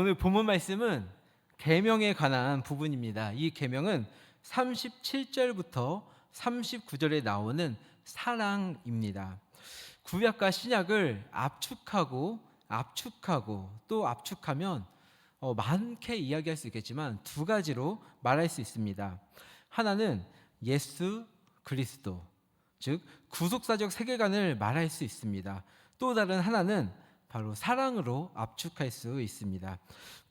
오늘 본문 말씀은 계명에 관한 부분입니다. 이 계명은 37절부터 39절에 나오는 사랑입니다. 구약과 신약을 압축하고 압축하고 또 압축하면 어, 많게 이야기할 수 있겠지만 두 가지로 말할 수 있습니다. 하나는 예수 그리스도, 즉 구속사적 세계관을 말할 수 있습니다. 또 다른 하나는 바로 사랑으로 압축할 수 있습니다.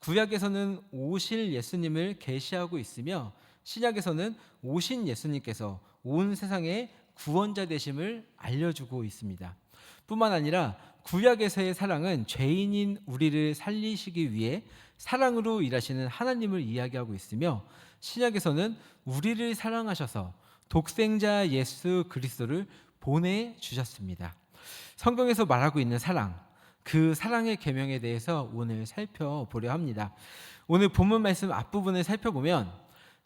구약에서는 오실 예수님을 계시하고 있으며 신약에서는 오신 예수님께서 온 세상의 구원자 되심을 알려주고 있습니다. 뿐만 아니라 구약에서의 사랑은 죄인인 우리를 살리시기 위해 사랑으로 일하시는 하나님을 이야기하고 있으며 신약에서는 우리를 사랑하셔서 독생자 예수 그리스도를 보내 주셨습니다. 성경에서 말하고 있는 사랑, 그 사랑의 계명에 대해서 오늘 살펴보려 합니다. 오늘 본문 말씀 앞부분을 살펴보면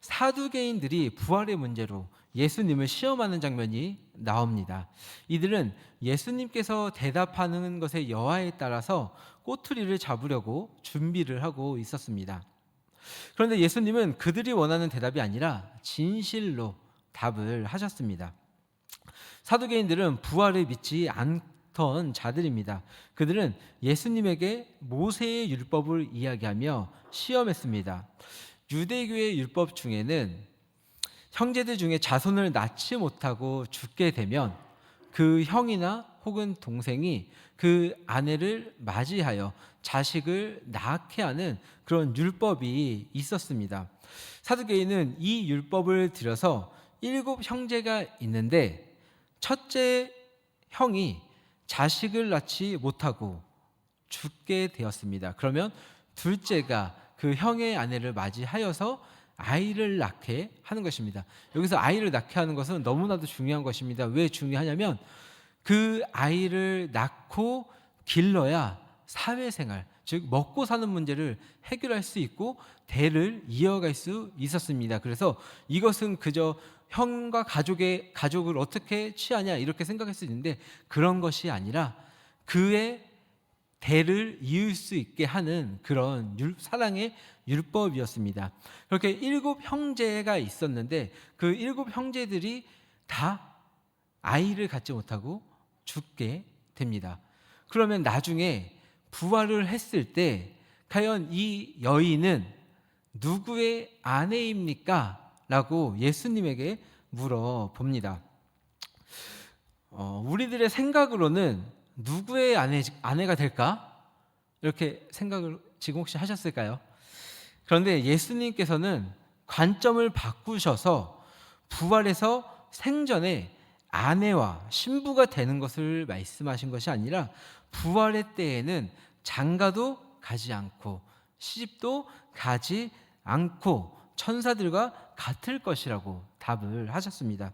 사두개인들이 부활의 문제로 예수님을 시험하는 장면이 나옵니다. 이들은 예수님께서 대답하는 것의 여하에 따라서 꼬투리를 잡으려고 준비를 하고 있었습니다. 그런데 예수님은 그들이 원하는 대답이 아니라 진실로 답을 하셨습니다. 사두개인들은 부활을 믿지 않 던 자들입니다. 그들은 예수님에게 모세의 율법을 이야기하며 시험했습니다. 유대교의 율법 중에는 형제들 중에 자손을 낳지 못하고 죽게 되면 그 형이나 혹은 동생이 그 아내를 맞이하여 자식을 낳게 하는 그런 율법이 있었습니다. 사두개인은 이 율법을 들여서 일곱 형제가 있는데 첫째 형이 자식을 낳지 못하고 죽게 되었습니다. 그러면 둘째가 그 형의 아내를 맞이하여서 아이를 낳게 하는 것입니다. 여기서 아이를 낳게 하는 것은 너무나도 중요한 것입니다. 왜 중요하냐면 그 아이를 낳고 길러야 사회생활, 즉 먹고 사는 문제를 해결할 수 있고 대를 이어갈 수 있었습니다. 그래서 이것은 그저 형과 가족의 가족을 어떻게 취하냐 이렇게 생각할 수 있는데 그런 것이 아니라 그의 대를 이을 수 있게 하는 그런 율, 사랑의 율법이었습니다. 그렇게 일곱 형제가 있었는데 그 일곱 형제들이 다 아이를 갖지 못하고 죽게 됩니다. 그러면 나중에 부활을 했을 때 과연 이 여인은 누구의 아내입니까? 라고 예수님에게 물어봅니다. 어, 우리들의 생각으로는 누구의 아내, 아내가 될까? 이렇게 생각을 지금 혹시 하셨을까요? 그런데 예수님께서는 관점을 바꾸셔서 부활해서 생전에 아내와 신부가 되는 것을 말씀하신 것이 아니라 부활의 때에는 장가도 가지 않고 시집도 가지 않고 천사들과 같을 것이라고 답을 하셨습니다.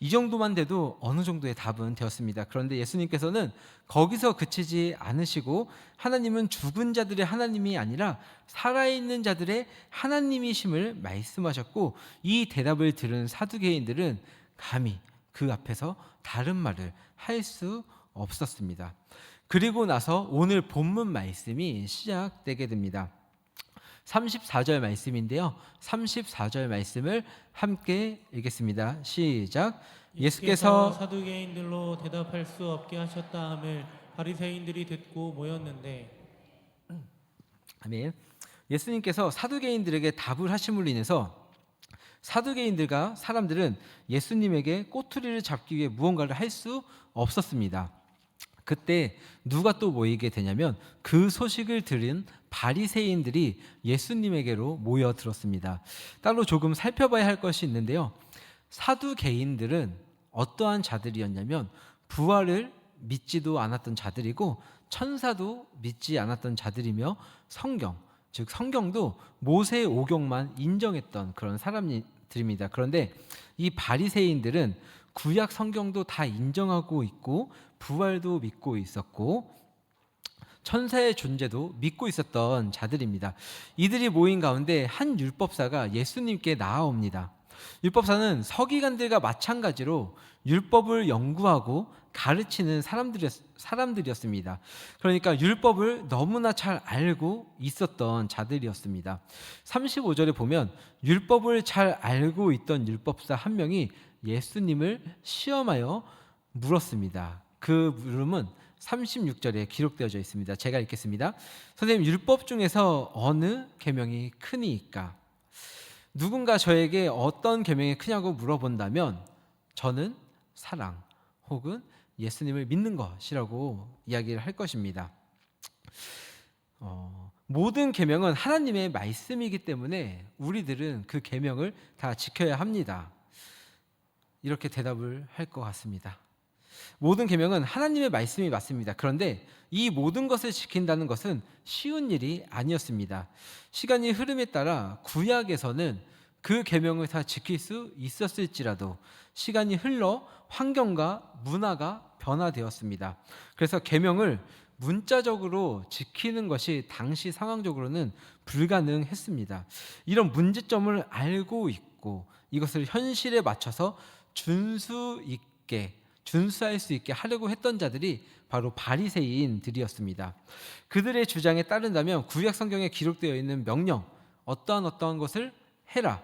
이 정도만 돼도 어느 정도의 답은 되었습니다. 그런데 예수님께서는 거기서 그치지 않으시고 하나님은 죽은 자들의 하나님이 아니라 살아있는 자들의 하나님이심을 말씀하셨고 이 대답을 들은 사두개인들은 감히 그 앞에서 다른 말을 할 수 없었습니다. 그리고 나서 오늘 본문 말씀이 시작되게 됩니다. 34절 말씀인데요. 34절 말씀을 함께 읽겠습니다. 시작. 예수께서 사두개인들로 대답할 수 없게 하셨다 함을 바리새인들이 듣고 모였는데 아멘. 예수님께서 사두개인들에게 답을 하심으로 인해서 사두개인들과 사람들은 예수님에게 꼬투리를 잡기 위해 무언가를 할 수 없었습니다. 그때 누가 또 모이게 되냐면 그 소식을 들은 바리새인들이 예수님에게로 모여들었습니다. 따로 조금 살펴봐야 할 것이 있는데요. 사두개인들은 어떠한 자들이었냐면 부활을 믿지도 않았던 자들이고 천사도 믿지 않았던 자들이며 성경 즉 성경도 모세 오경만 인정했던 그런 사람들입니다. 그런데 이 바리새인들은 구약 성경도 다 인정하고 있고 부활도 믿고 있었고 천사의 존재도 믿고 있었던 자들입니다. 이들이 모인 가운데 한 율법사가 예수님께 나아옵니다. 율법사는 서기관들과 마찬가지로 율법을 연구하고 가르치는 사람들이었, 사람들이었습니다. 그러니까 율법을 너무나 잘 알고 있었던 자들이었습니다. 35절에 보면 율법을 잘 알고 있던 율법사 한 명이 예수님을 시험하여 물었습니다. 그 물음은 36절에 기록되어져 있습니다. 제가 읽겠습니다. 선생님 율법 중에서 어느 계명이 크니까? 누군가 저에게 어떤 계명이 크냐고 물어본다면 저는 사랑 혹은 예수님을 믿는 것이라고 이야기를 할 것입니다. 어, 모든 계명은 하나님의 말씀이기 때문에 우리들은 그 계명을 다 지켜야 합니다. 이렇게 대답을 할 것 같습니다. 모든 계명은 하나님의 말씀이 맞습니다. 그런데 이 모든 것을 지킨다는 것은 쉬운 일이 아니었습니다. 시간이 흐름에 따라 구약에서는 그 계명을 다 지킬 수 있었을지라도 시간이 흘러 환경과 문화가 변화되었습니다. 그래서 계명을 문자적으로 지키는 것이 당시 상황적으로는 불가능했습니다. 이런 문제점을 알고 있고 이것을 현실에 맞춰서 준수 있게 준수할 수 있게 하려고 했던 자들이 바로 바리새인들이었습니다. 그들의 주장에 따른다면 구약 성경에 기록되어 있는 명령 어떠한 어떠한 것을 해라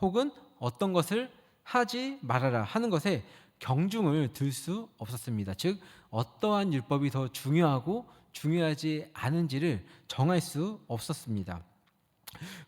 혹은 어떤 것을 하지 말아라 하는 것에 경중을 들 수 없었습니다. 즉 어떠한 율법이 더 중요하고 중요하지 않은지를 정할 수 없었습니다.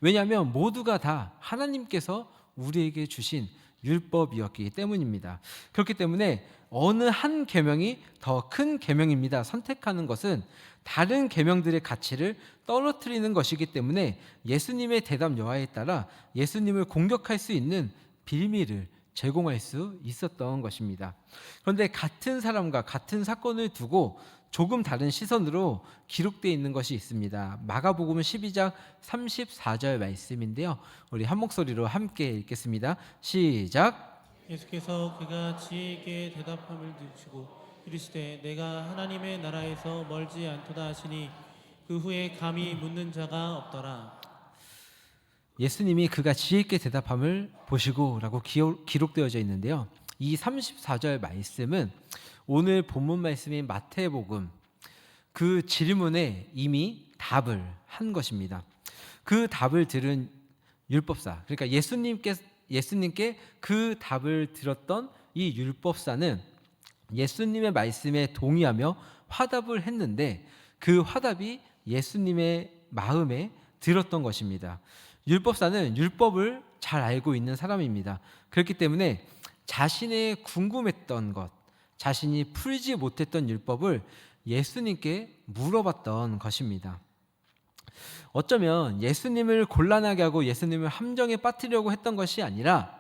왜냐하면 모두가 다 하나님께서 우리에게 주신 율법이었기 때문입니다. 그렇기 때문에 어느 한 계명이 더 큰 계명입니다. 선택하는 것은 다른 계명들의 가치를 떨어뜨리는 것이기 때문에 예수님의 대답 여하에 따라 예수님을 공격할 수 있는 빌미를 제공할 수 있었던 것입니다. 그런데 같은 사람과 같은 사건을 두고 조금 다른 시선으로 기록되어 있는 것이 있습니다. 마가복음 12장 34절 말씀인데요. 우리 한 목소리로 함께 읽겠습니다. 시작. 예수께서 그가 지혜 있게 대답함을 들으시고 이르시되 내가 하나님의 나라에서 멀지 않도다 하시니 그 후에 감히 묻는 자가 없더라. 예수님이 그가 지혜 있게 대답함을 보시고라고 기록되어져 있는데요. 이 34절 말씀은 오늘 본문 말씀인 마태복음 그 질문에 이미 답을 한 것입니다. 그 답을 들은 율법사 그러니까 예수님께 예수님께 그 답을 들었던 이 율법사는 예수님의 말씀에 동의하며 화답을 했는데 그 화답이 예수님의 마음에 들었던 것입니다. 율법사는 율법을 잘 알고 있는 사람입니다. 그렇기 때문에 자신의 궁금했던 것, 자신이 풀지 못했던 율법을 예수님께 물어봤던 것입니다. 어쩌면 예수님을 곤란하게 하고 예수님을 함정에 빠뜨리려고 했던 것이 아니라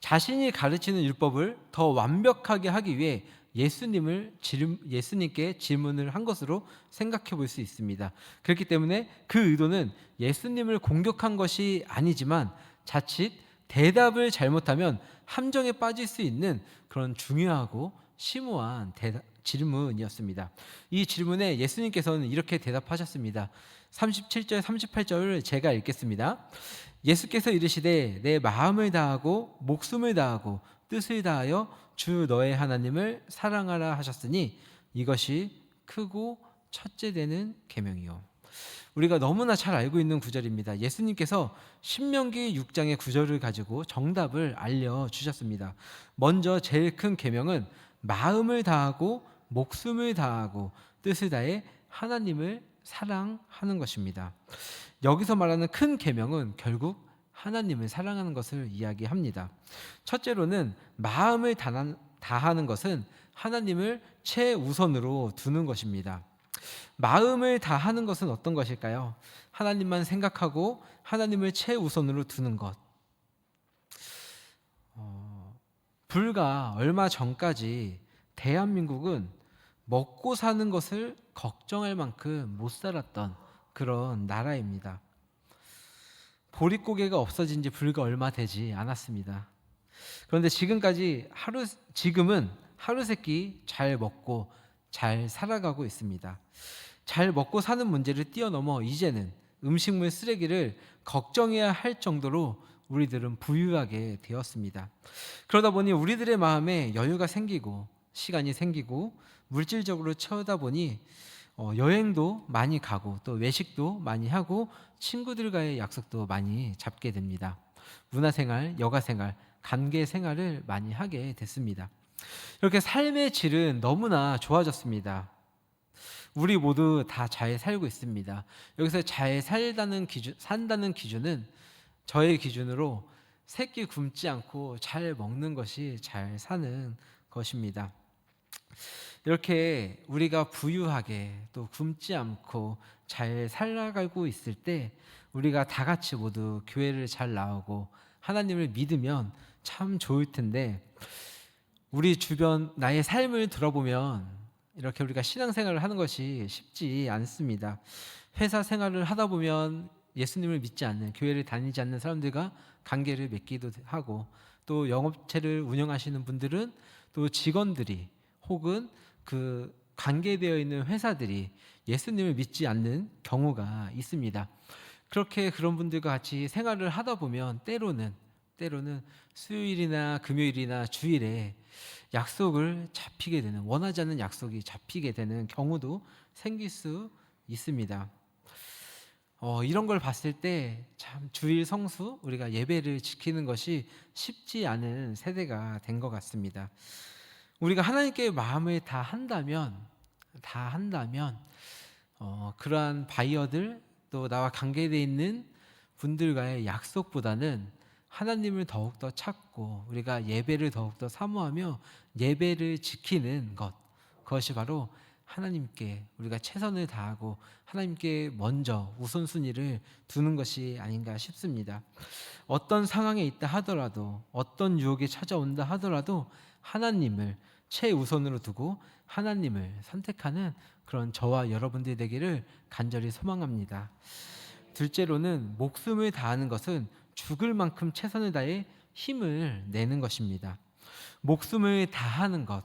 자신이 가르치는 율법을 더 완벽하게 하기 위해 예수님을 질, 예수님께 질문을 한 것으로 생각해 볼 수 있습니다. 그렇기 때문에 그 의도는 예수님을 공격한 것이 아니지만 자칫 대답을 잘못하면 함정에 빠질 수 있는 그런 중요하고 심오한 대답, 질문이었습니다. 이 질문에 예수님께서는 이렇게 대답하셨습니다. 37절, 38절을 제가 읽겠습니다. 예수께서 이르시되 내 마음을 다하고 목숨을 다하고 뜻을 다하여 주 너의 하나님을 사랑하라 하셨으니 이것이 크고 첫째 되는 계명이요. 우리가 너무나 잘 알고 있는 구절입니다. 예수님께서 신명기 6장의 구절을 가지고 정답을 알려 주셨습니다. 먼저 제일 큰 계명은 마음을 다하고 목숨을 다하고 뜻을 다해 하나님을 사랑하는 것입니다. 여기서 말하는 큰 계명은 결국 하나님을 사랑하는 것을 이야기합니다. 첫째로는 마음을 다하는 것은 하나님을 최우선으로 두는 것입니다. 마음을 다하는 것은 어떤 것일까요? 하나님만 생각하고 하나님을 최우선으로 두는 것. 어, 불과 얼마 전까지 대한민국은 먹고 사는 것을 걱정할 만큼 못 살았던 그런 나라입니다. 보릿고개가 없어진 지 불과 얼마 되지 않았습니다. 그런데 지금까지 하루 지금은 하루 세끼 잘 먹고 잘 살아가고 있습니다. 잘 먹고 사는 문제를 뛰어넘어 이제는 음식물 쓰레기를 걱정해야 할 정도로 우리들은 부유하게 되었습니다. 그러다 보니 우리들의 마음에 여유가 생기고 시간이 생기고 물질적으로 채우다 보니 어, 여행도 많이 가고 또 외식도 많이 하고 친구들과의 약속도 많이 잡게 됩니다. 문화생활, 여가생활, 관계생활을 많이 하게 됐습니다. 이렇게 삶의 질은 너무나 좋아졌습니다. 우리 모두 다 잘 살고 있습니다. 여기서 잘 살다는 기준, 산다는 기준은 저의 기준으로 새끼 굶지 않고 잘 먹는 것이 잘 사는 것입니다. 이렇게 우리가 부유하게 또 굶지 않고 잘 살아가고 있을 때 우리가 다 같이 모두 교회를 잘 나오고 하나님을 믿으면 참 좋을 텐데 우리 주변 나의 삶을 들어보면 이렇게 우리가 신앙생활을 하는 것이 쉽지 않습니다. 회사 생활을 하다 보면 예수님을 믿지 않는 교회를 다니지 않는 사람들과 관계를 맺기도 하고 또 영업체를 운영하시는 분들은 또 직원들이 혹은 그 관계되어 있는 회사들이 예수님을 믿지 않는 경우가 있습니다. 그렇게 그런 분들과 같이 생활을 하다 보면 때로는 때로는 수요일이나 금요일이나 주일에 약속을 잡히게 되는 원하지 않는 약속이 잡히게 되는 경우도 생길 수 있습니다. 어, 이런 걸 봤을 때 참 주일 성수 우리가 예배를 지키는 것이 쉽지 않은 세대가 된 것 같습니다. 우리가 하나님께 마음을 다 한다면 다 한다면 어, 그러한 바이어들 또 나와 관계되어 있는 분들과의 약속보다는 하나님을 더욱더 찾고 우리가 예배를 더욱더 사모하며 예배를 지키는 것 그것이 바로 하나님께 우리가 최선을 다하고 하나님께 먼저 우선순위를 두는 것이 아닌가 싶습니다. 어떤 상황에 있다 하더라도 어떤 유혹이 찾아온다 하더라도 하나님을 최우선으로 두고 하나님을 선택하는 그런 저와 여러분들이 되기를 간절히 소망합니다. 둘째로는 목숨을 다하는 것은 죽을 만큼 최선을 다해 힘을 내는 것입니다. 목숨을 다하는 것.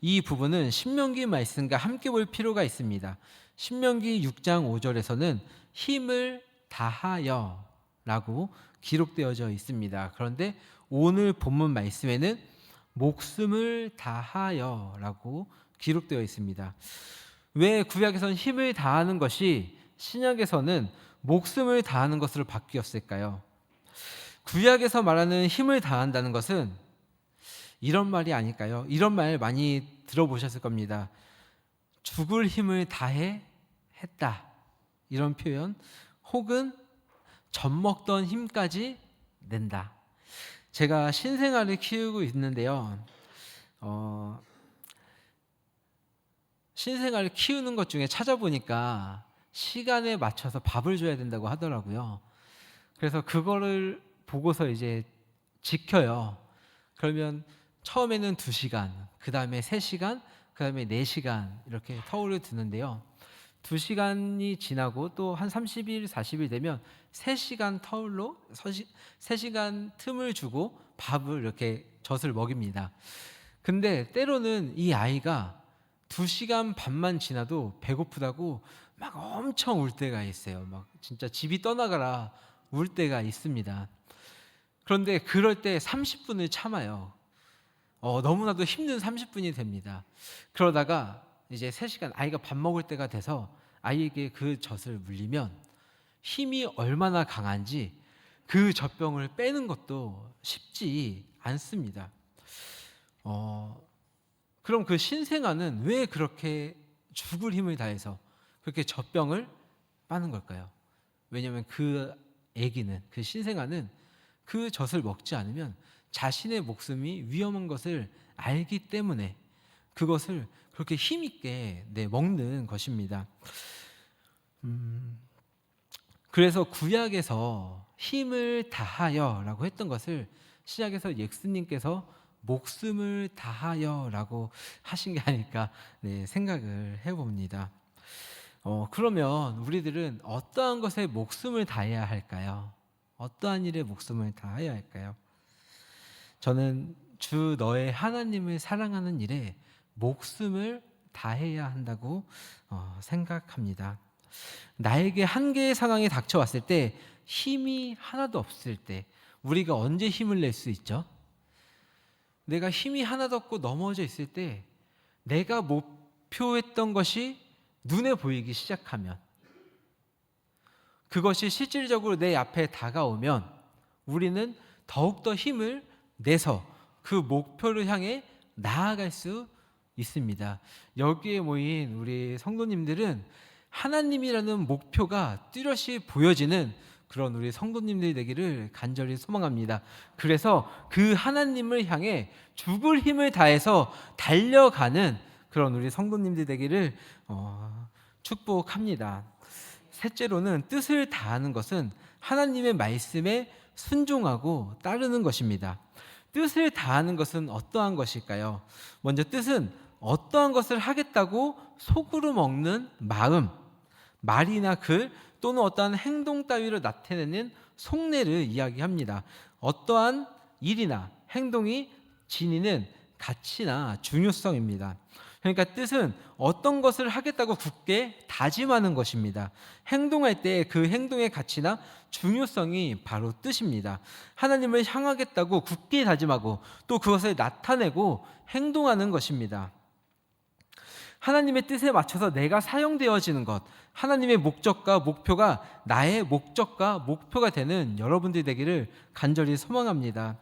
이 부분은 신명기 말씀과 함께 볼 필요가 있습니다. 신명기 6장 5절에서는 힘을 다하여 라고 기록되어져 있습니다. 그런데 오늘 본문 말씀에는 목숨을 다하여 라고 기록되어 있습니다. 왜 구약에서는 힘을 다하는 것이 신약에서는 목숨을 다하는 것으로 바뀌었을까요? 구약에서 말하는 힘을 다한다는 것은 이런 말이 아닐까요? 이런 말 많이 들어보셨을 겁니다. 죽을 힘을 다해 했다. 이런 표현 혹은 젖먹던 힘까지 낸다. 제가 신생아를 키우고 있는데요. 어, 신생아를 키우는 것 중에 찾아보니까 시간에 맞춰서 밥을 줘야 된다고 하더라고요. 그래서 그거를 보고서 이제 지켜요. 그러면 처음에는 2시간, 그 다음에 3시간, 그 다음에 4시간 이렇게 터울을 두는데요. 2시간이 지나고 또 한 30일, 40일 되면 3시간 터울로 3시간 틈을 주고 밥을 이렇게 젖을 먹입니다. 근데 때로는 이 아이가 2시간 반만 지나도 배고프다고 막 엄청 울 때가 있어요. 막 진짜 집이 떠나가라 울 때가 있습니다. 그런데 그럴 때 30분을 참아요. 어, 너무나도 힘든 30분이 됩니다. 그러다가 이제 3시간 아이가 밥 먹을 때가 돼서 아이에게 그 젖을 물리면 힘이 얼마나 강한지 그 젖병을 빼는 것도 쉽지 않습니다. 어, 그럼 그 신생아는 왜 그렇게 죽을 힘을 다해서 그렇게 젖병을 빠는 걸까요? 왜냐하면 그 아기는 그 신생아는 그 젖을 먹지 않으면 자신의 목숨이 위험한 것을 알기 때문에 그것을 그렇게 힘있게 네, 먹는 것입니다. 음, 그래서 구약에서 힘을 다하여 라고 했던 것을 시작에서 예수님께서 목숨을 다하여 라고 하신 게 아닐까 네, 생각을 해봅니다. 어, 그러면 우리들은 어떠한 것에 목숨을 다해야 할까요? 어떠한 일에 목숨을 다해야 할까요? 저는 주 너의 하나님을 사랑하는 일에 목숨을 다해야 한다고 어, 생각합니다. 나에게 한계의 상황이 닥쳐왔을 때 힘이 하나도 없을 때 우리가 언제 힘을 낼 수 있죠? 내가 힘이 하나도 없고 넘어져 있을 때 내가 목표했던 것이 눈에 보이기 시작하면 그것이 실질적으로 내 앞에 다가오면 우리는 더욱더 힘을 내서 그 목표를 향해 나아갈 수 있습니다. 여기에 모인 우리 성도님들은 하나님이라는 목표가 뚜렷이 보여지는 그런 우리 성도님들이 되기를 간절히 소망합니다. 그래서 그 하나님을 향해 죽을 힘을 다해서 달려가는 그런 우리 성도님들 되기를 어, 축복합니다. 셋째로는 뜻을 다하는 것은 하나님의 말씀에 순종하고 따르는 것입니다. 뜻을 다하는 것은 어떠한 것일까요? 먼저 뜻은 어떠한 것을 하겠다고 속으로 먹는 마음, 말이나 글 또는 어떠한 행동 따위를 나타내는 속내를 이야기합니다. 어떠한 일이나 행동이 지니는 가치나 중요성입니다. 그러니까 뜻은 어떤 것을 하겠다고 굳게 다짐하는 것입니다. 행동할 때 그 행동의 가치나 중요성이 바로 뜻입니다. 하나님을 향하겠다고 굳게 다짐하고 또 그것을 나타내고 행동하는 것입니다. 하나님의 뜻에 맞춰서 내가 사용되어지는 것, 하나님의 목적과 목표가 나의 목적과 목표가 되는 여러분들 되기를 간절히 소망합니다.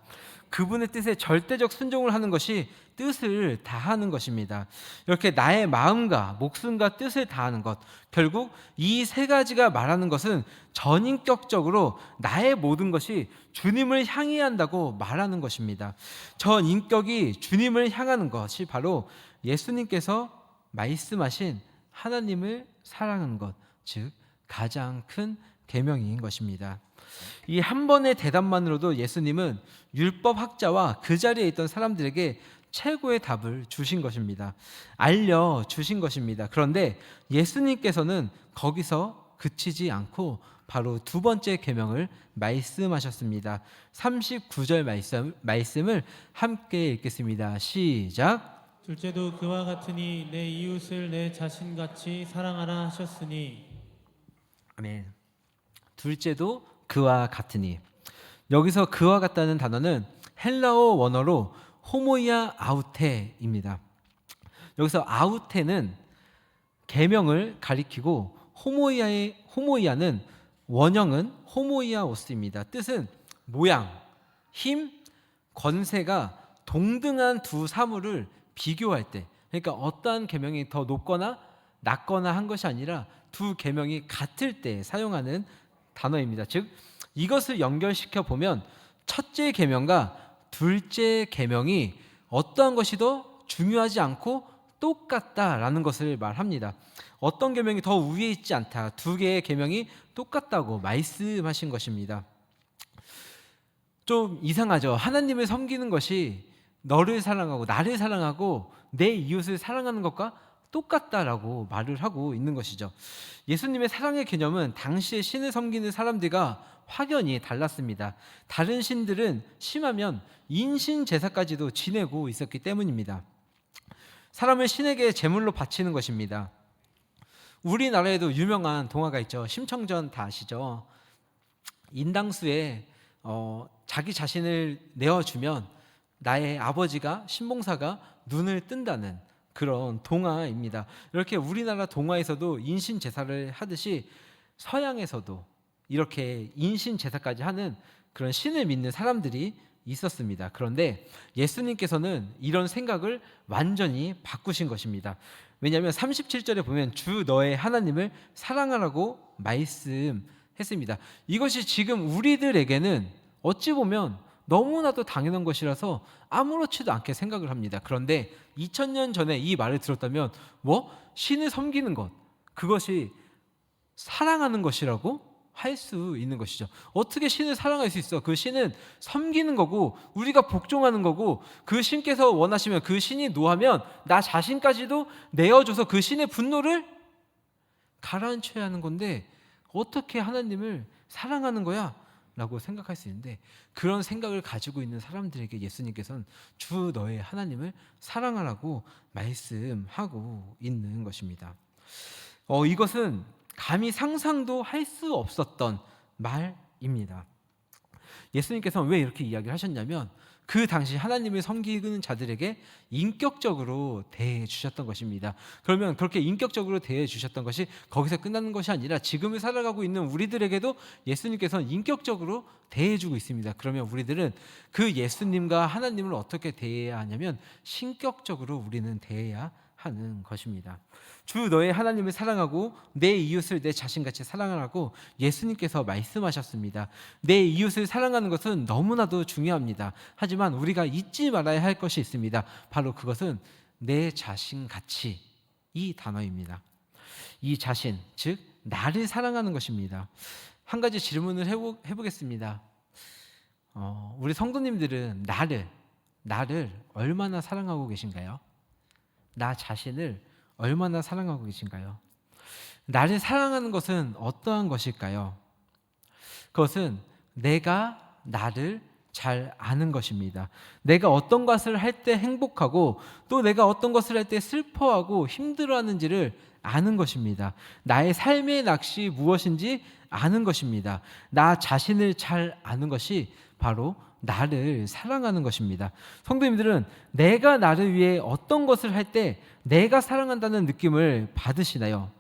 그분의 뜻에 절대적 순종을 하는 것이 뜻을 다하는 것입니다. 이렇게 나의 마음과 목숨과 뜻을 다하는 것, 결국 이 세 가지가 말하는 것은 전인격적으로 나의 모든 것이 주님을 향해야 한다고 말하는 것입니다. 전인격이 주님을 향하는 것이 바로 예수님께서 말씀하신 하나님을 사랑하는 것, 즉 가장 큰 계명인 것입니다. 이 한 번의 대답만으로도 예수님은 율법 학자와 그 자리에 있던 사람들에게 최고의 답을 주신 것입니다. 알려 주신 것입니다. 그런데 예수님께서는 거기서 그치지 않고 바로 두 번째 계명을 말씀하셨습니다. 39절 말씀 말씀을 함께 읽겠습니다. 시작. 둘째도 그와 같으니 내 이웃을 내 자신같이 사랑하라 하셨으니 아멘. 둘째도 그와 같으니 여기서 그와 같다는 단어는 헬라어 원어로 호모이아 아우테입니다. 여기서 아우테는 계명을 가리키고 호모이아의 호모이아는 원형은 호모이아오스입니다. 뜻은 모양, 힘, 권세가 동등한 두 사물을 비교할 때, 그러니까 어떠한 계명이 더 높거나 낮거나 한 것이 아니라 두 계명이 같을 때 사용하는 단어입니다. 즉 이것을 연결시켜 보면 첫째 계명과 둘째 계명이 어떠한 것이 더 중요하지 않고 똑같다라는 것을 말합니다. 어떤 계명이 더 위에 있지 않다. 두 개의 계명이 똑같다고 말씀하신 것입니다. 좀 이상하죠. 하나님을 섬기는 것이 너를 사랑하고 나를 사랑하고 내 이웃을 사랑하는 것과 똑같다라고 말을 하고 있는 것이죠. 예수님의 사랑의 개념은 당시의 신을 섬기는 사람들과 확연히 달랐습니다. 다른 신들은 심하면 인신 제사까지도 지내고 있었기 때문입니다. 사람을 신에게 제물로 바치는 것입니다. 우리나라에도 유명한 동화가 있죠. 심청전 다 아시죠? 인당수에 어, 자기 자신을 내어주면 나의 아버지가 신봉사가 눈을 뜬다는 그런 동화입니다. 이렇게 우리나라 동화에서도 인신 제사를 하듯이 서양에서도 이렇게 인신 제사까지 하는 그런 신을 믿는 사람들이 있었습니다. 그런데 예수님께서는 이런 생각을 완전히 바꾸신 것입니다. 왜냐하면 37절에 보면 주 너의 하나님을 사랑하라고 말씀했습니다. 이것이 지금 우리들에게는 어찌 보면 너무나도 당연한 것이라서 아무렇지도 않게 생각을 합니다. 그런데 2000년 전에 이 말을 들었다면 뭐 신을 섬기는 것 그것이 사랑하는 것이라고 할 수 있는 것이죠. 어떻게 신을 사랑할 수 있어? 그 신은 섬기는 거고 우리가 복종하는 거고 그 신께서 원하시면 그 신이 노하면 나 자신까지도 내어줘서 그 신의 분노를 가라앉혀야 하는 건데 어떻게 하나님을 사랑하는 거야? 라고 생각할 수 있는데 그런 생각을 가지고 있는 사람들에게 예수님께서는 주 너의 하나님을 사랑하라고 말씀하고 있는 것입니다. 어, 이것은 감히 상상도 할 수 없었던 말입니다. 예수님께서는 왜 이렇게 이야기를 하셨냐면 그 당시 하나님을 섬기는 자들에게 인격적으로 대해 주셨던 것입니다. 그러면 그렇게 인격적으로 대해 주셨던 것이 거기서 끝나는 것이 아니라 지금을 살아가고 있는 우리들에게도 예수님께서는 인격적으로 대해 주고 있습니다. 그러면 우리들은 그 예수님과 하나님을 어떻게 대해야 하냐면 신격적으로 우리는 대해야 하는 것입니다. 주 너의 하나님을 사랑하고 내 이웃을 내 자신같이 사랑하라고 예수님께서 말씀하셨습니다. 내 이웃을 사랑하는 것은 너무나도 중요합니다. 하지만 우리가 잊지 말아야 할 것이 있습니다. 바로 그것은 내 자신같이 이 단어입니다. 이 자신, 즉 나를 사랑하는 것입니다. 한 가지 질문을 해보, 해보겠습니다. 어, 우리 성도님들은 나를 나를 얼마나 사랑하고 계신가요? 나 자신을 얼마나 사랑하고 계신가요? 나를 사랑하는 것은 어떠한 것일까요? 그것은 내가 나를 잘 아는 것입니다. 내가 어떤 것을 할 때 행복하고 또 내가 어떤 것을 할 때 슬퍼하고 힘들어하는지를 아는 것입니다. 나의 삶의 낚시 무엇인지 아는 것입니다. 나 자신을 잘 아는 것이 바로 나를 사랑하는 것입니다. 성도님들은 내가 나를 위해 어떤 것을 할 때 내가 사랑한다는 느낌을 받으시나요?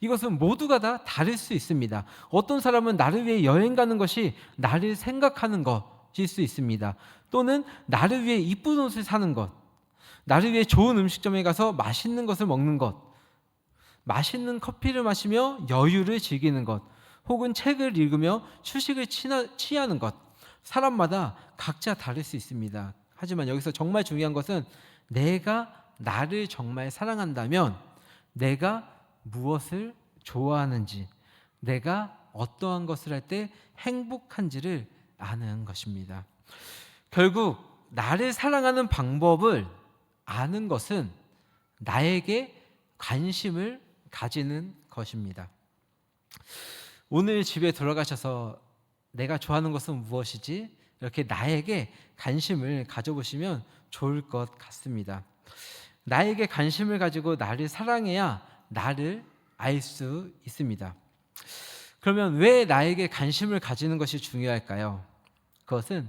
이것은 모두가 다 다를 수 있습니다. 어떤 사람은 나를 위해 여행 가는 것이 나를 생각하는 것일 수 있습니다. 또는 나를 위해 이쁜 옷을 사는 것, 나를 위해 좋은 음식점에 가서 맛있는 것을 먹는 것, 맛있는 커피를 마시며 여유를 즐기는 것, 혹은 책을 읽으며 휴식을 취하- 취하는 것. 사람마다 각자 다를 수 있습니다. 하지만 여기서 정말 중요한 것은 내가 나를 정말 사랑한다면 내가 무엇을 좋아하는지, 내가 어떠한 것을 할 때 행복한지를 아는 것입니다. 결국 나를 사랑하는 방법을 아는 것은 나에게 관심을 가지는 것입니다. 오늘 집에 들어가셔서 내가 좋아하는 것은 무엇이지? 이렇게 나에게 관심을 가져보시면 좋을 것 같습니다. 나에게 관심을 가지고 나를 사랑해야 나를 알 수 있습니다. 그러면 왜 나에게 관심을 가지는 것이 중요할까요? 그것은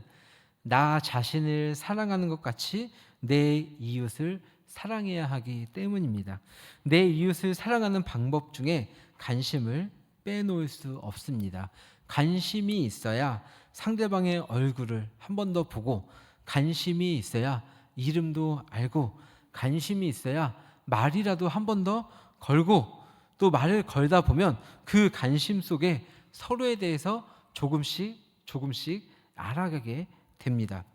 나 자신을 사랑하는 것 같이 내 이웃을 사랑해야 하기 때문입니다. 내 이웃을 사랑하는 방법 중에 관심을 빼놓을 수 없습니다. 관심이 있어야 상대방의 얼굴을 한 번 더 보고 관심이 있어야 이름도 알고 관심이 있어야 말이라도 한 번 더 걸고 또 말을 걸다 보면 그 관심 속에 서로에 대해서 조금씩 조금씩 알아가게 됩니다.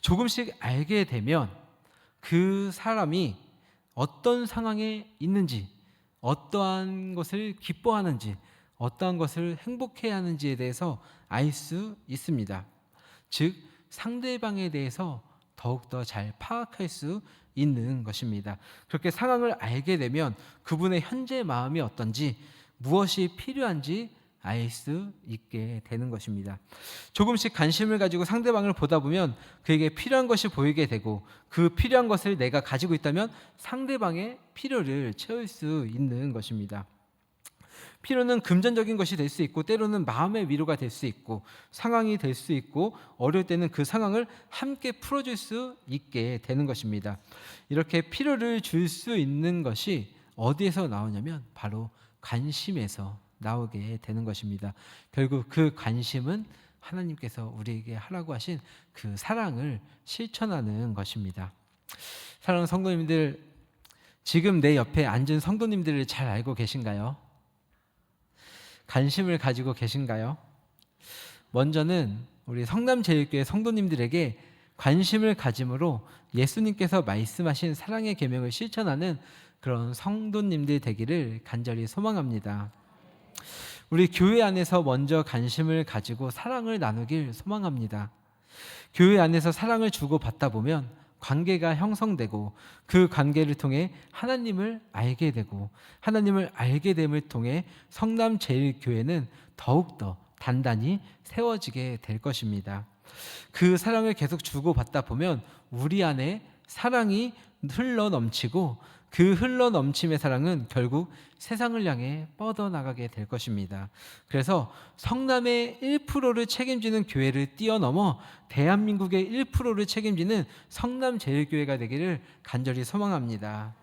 조금씩 알게 되면 그 사람이 어떤 상황에 있는지, 어떠한 것을 기뻐하는지, 어떠한 것을 행복해 하는지에 대해서 알 수 있습니다. 즉, 상대방에 대해서 더욱더 잘 파악할 수 있는 것입니다. 그렇게 상황을 알게 되면 그분의 현재 마음이 어떤지, 무엇이 필요한지 알 수 있게 되는 것입니다. 조금씩 관심을 가지고 상대방을 보다 보면 그에게 필요한 것이 보이게 되고 그 필요한 것을 내가 가지고 있다면 상대방의 필요를 채울 수 있는 것입니다. 필요는 금전적인 것이 될 수 있고 때로는 마음의 위로가 될 수 있고 상황이 될 수 있고 어려울 때는 그 상황을 함께 풀어줄 수 있게 되는 것입니다. 이렇게 필요를 줄 수 있는 것이 어디에서 나오냐면 바로 관심에서 나오게 되는 것입니다. 결국 그 관심은 하나님께서 우리에게 하라고 하신 그 사랑을 실천하는 것입니다. 사랑하는 성도님들, 지금 내 옆에 앉은 성도님들을 잘 알고 계신가요? 관심을 가지고 계신가요? 먼저는 우리 성남제일교회 성도님들에게 관심을 가짐으로 예수님께서 말씀하신 사랑의 계명을 실천하는 그런 성도님들 되기를 간절히 소망합니다. 우리 교회 안에서 먼저 관심을 가지고 사랑을 나누길 소망합니다. 교회 안에서 사랑을 주고 받다 보면 관계가 형성되고 그 관계를 통해 하나님을 알게 되고 하나님을 알게 됨을 통해 성남 제일교회는 더욱더 단단히 세워지게 될 것입니다. 그 사랑을 계속 주고 받다 보면 우리 안에 사랑이 흘러 넘치고 그 흘러 넘침의 사랑은 결국 세상을 향해 뻗어나가게 될 것입니다. 그래서 성남의 1%를 책임지는 교회를 뛰어넘어 대한민국의 1%를 책임지는 성남제일교회가 되기를 간절히 소망합니다.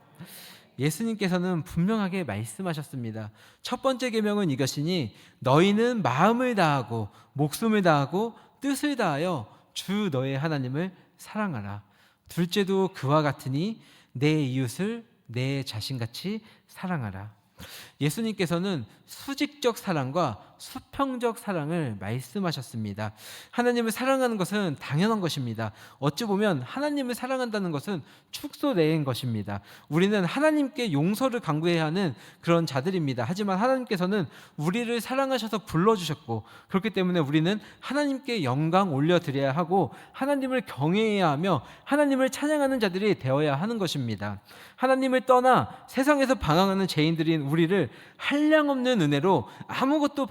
예수님께서는 분명하게 말씀하셨습니다. 첫 번째 계명은 이것이니 너희는 마음을 다하고 목숨을 다하고 뜻을 다하여 주 너의 하나님을 사랑하라. 둘째도 그와 같으니 내 이웃을 내 자신같이 사랑하라. 예수님께서는 수직적 사랑과 수평적 사랑을 말씀하셨습니다. 하나님을 사랑하는 것은 당연한 것입니다. 어찌 보면 하나님을 사랑한다는 것은 축소 내인 것입니다. 우리는 하나님께 용서를 강구해야 하는 그런 자들입니다. 하지만 하나님께서는 우리를 사랑하셔서 불러주셨고 그렇기 때문에 우리는 하나님께 영광 올려드려야 하고 하나님을 경외해야 하며 하나님을 찬양하는 자들이 되어야 하는 것입니다. 하나님을 떠나 세상에서 방황하는 죄인들인 우리를 한량없는 은혜로 아무것도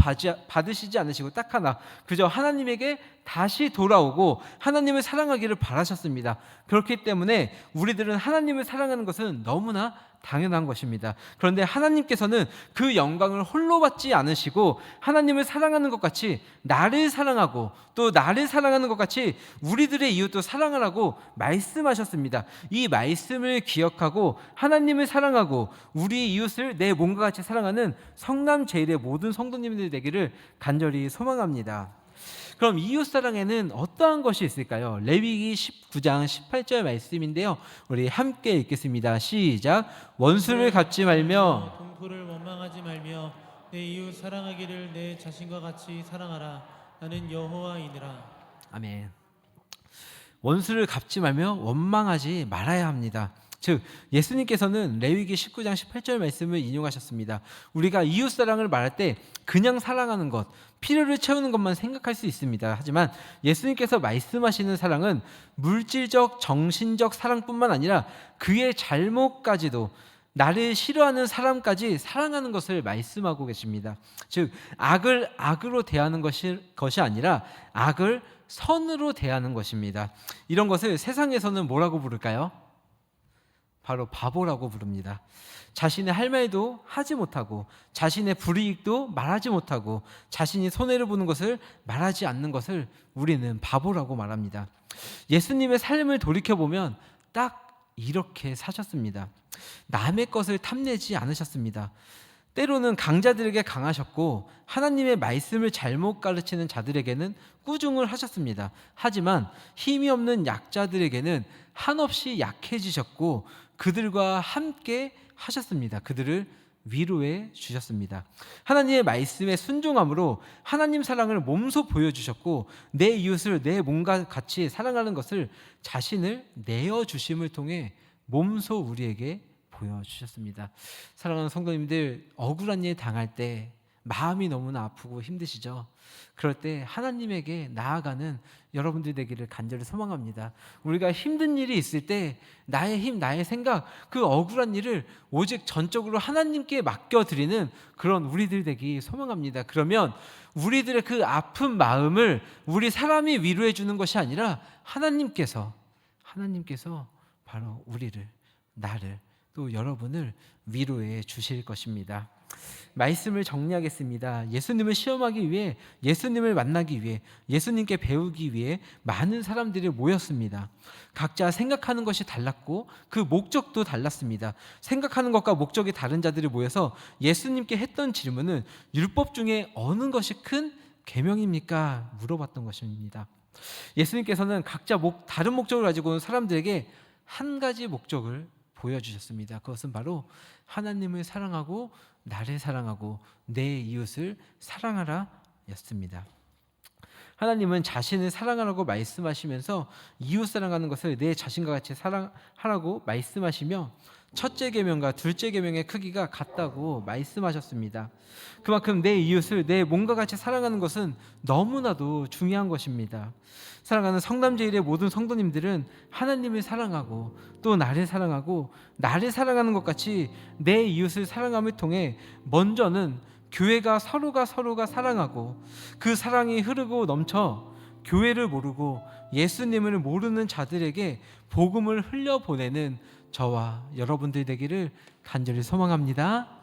받으시지 않으시고 딱 하나 그저 하나님에게 다시 돌아오고 하나님을 사랑하기를 바라셨습니다. 그렇기 때문에 우리들은 하나님을 사랑하는 것은 너무나 당연한 것입니다. 그런데 하나님께서는 그 영광을 홀로 받지 않으시고 하나님을 사랑하는 것 같이 나를 사랑하고 또 나를 사랑하는 것 같이 우리들의 이웃도 사랑하라고 말씀하셨습니다. 이 말씀을 기억하고 하나님을 사랑하고 우리 이웃을 내 몸과 같이 사랑하는 성남 제일의 모든 성도님들 되기를 간절히 소망합니다. 그럼 이웃 사랑에는 어떠한 것이 있을까요? 레위기 19장 18절 말씀인데요. 우리 함께 읽겠습니다. 시작. 원수를 갚지 말며 동포를 원망하지 말며 내 이웃 사랑하기를 내 자신과 같이 사랑하라. 나는 여호와이니라. 아멘. 원수를 갚지 말며 원망하지 말아야 합니다. 즉 예수님께서는 레위기 19장 18절 말씀을 인용하셨습니다. 우리가 이웃 사랑을 말할 때 그냥 사랑하는 것, 필요를 채우는 것만 생각할 수 있습니다. 하지만 예수님께서 말씀하시는 사랑은 물질적, 정신적 사랑뿐만 아니라 그의 잘못까지도 나를 싫어하는 사람까지 사랑하는 것을 말씀하고 계십니다. 즉 악을 악으로 대하는 것이 것이 아니라 악을 선으로 대하는 것입니다. 이런 것을 세상에서는 뭐라고 부를까요? 바로 바보라고 부릅니다. 자신의 할 말도 하지 못하고 자신의 불이익도 말하지 못하고 자신이 손해를 보는 것을 말하지 않는 것을 우리는 바보라고 말합니다. 예수님의 삶을 돌이켜 보면 딱 이렇게 사셨습니다. 남의 것을 탐내지 않으셨습니다. 때로는 강자들에게 강하셨고 하나님의 말씀을 잘못 가르치는 자들에게는 꾸중을 하셨습니다. 하지만 힘이 없는 약자들에게는 한없이 약해지셨고 그들과 함께 하셨습니다. 그들을 위로해 주셨습니다. 하나님의 말씀에 순종함으로 하나님 사랑을 몸소 보여주셨고 내 이웃을 내 몸과 같이 사랑하는 것을 자신을 내어 주심을 통해 몸소 우리에게 보여주셨습니다. 사랑하는 성도님들 억울한 일 당할 때 마음이 너무나 아프고 힘드시죠? 그럴 때 하나님에게 나아가는 여러분들 되기를 간절히 소망합니다. 우리가 힘든 일이 있을 때 나의 힘, 나의 생각, 그 억울한 일을 오직 전적으로 하나님께 맡겨드리는 그런 우리들 되기 소망합니다. 그러면 우리들의 그 아픈 마음을 우리 사람이 위로해 주는 것이 아니라 하나님께서 하나님께서 바로 우리를 나를 또 여러분을 위로해 주실 것입니다. 말씀을 정리하겠습니다. 예수님을 시험하기 위해, 예수님을 만나기 위해, 예수님께 배우기 위해 많은 사람들이 모였습니다. 각자 생각하는 것이 달랐고 그 목적도 달랐습니다. 생각하는 것과 목적이 다른 자들이 모여서 예수님께 했던 질문은 율법 중에 어느 것이 큰 계명입니까? 물어봤던 것입니다. 예수님께서는 각자 목, 다른 목적을 가지고 온 사람들에게 한 가지 목적을 보여주셨습니다. 그것은 바로 하나님을 사랑하고 나를 사랑하고 내 이웃을 사랑하라 였습니다. 하나님은 자신을 사랑하라고 말씀하시면서 이웃 사랑하는 것을 내 자신과 같이 사랑하라고 말씀하시며 첫째 계명과 둘째 계명의 크기가 같다고 말씀하셨습니다. 그만큼 내 이웃을 내 몸과 같이 사랑하는 것은 너무나도 중요한 것입니다. 사랑하는 성남제일의 모든 성도님들은 하나님을 사랑하고 또 나를 사랑하고 나를 사랑하는 것 같이 내 이웃을 사랑함을 통해 먼저는 교회가 서로가 서로가 사랑하고 그 사랑이 흐르고 넘쳐 교회를 모르고 예수님을 모르는 자들에게 복음을 흘려보내는 저와 여러분들 되기를 간절히 소망합니다.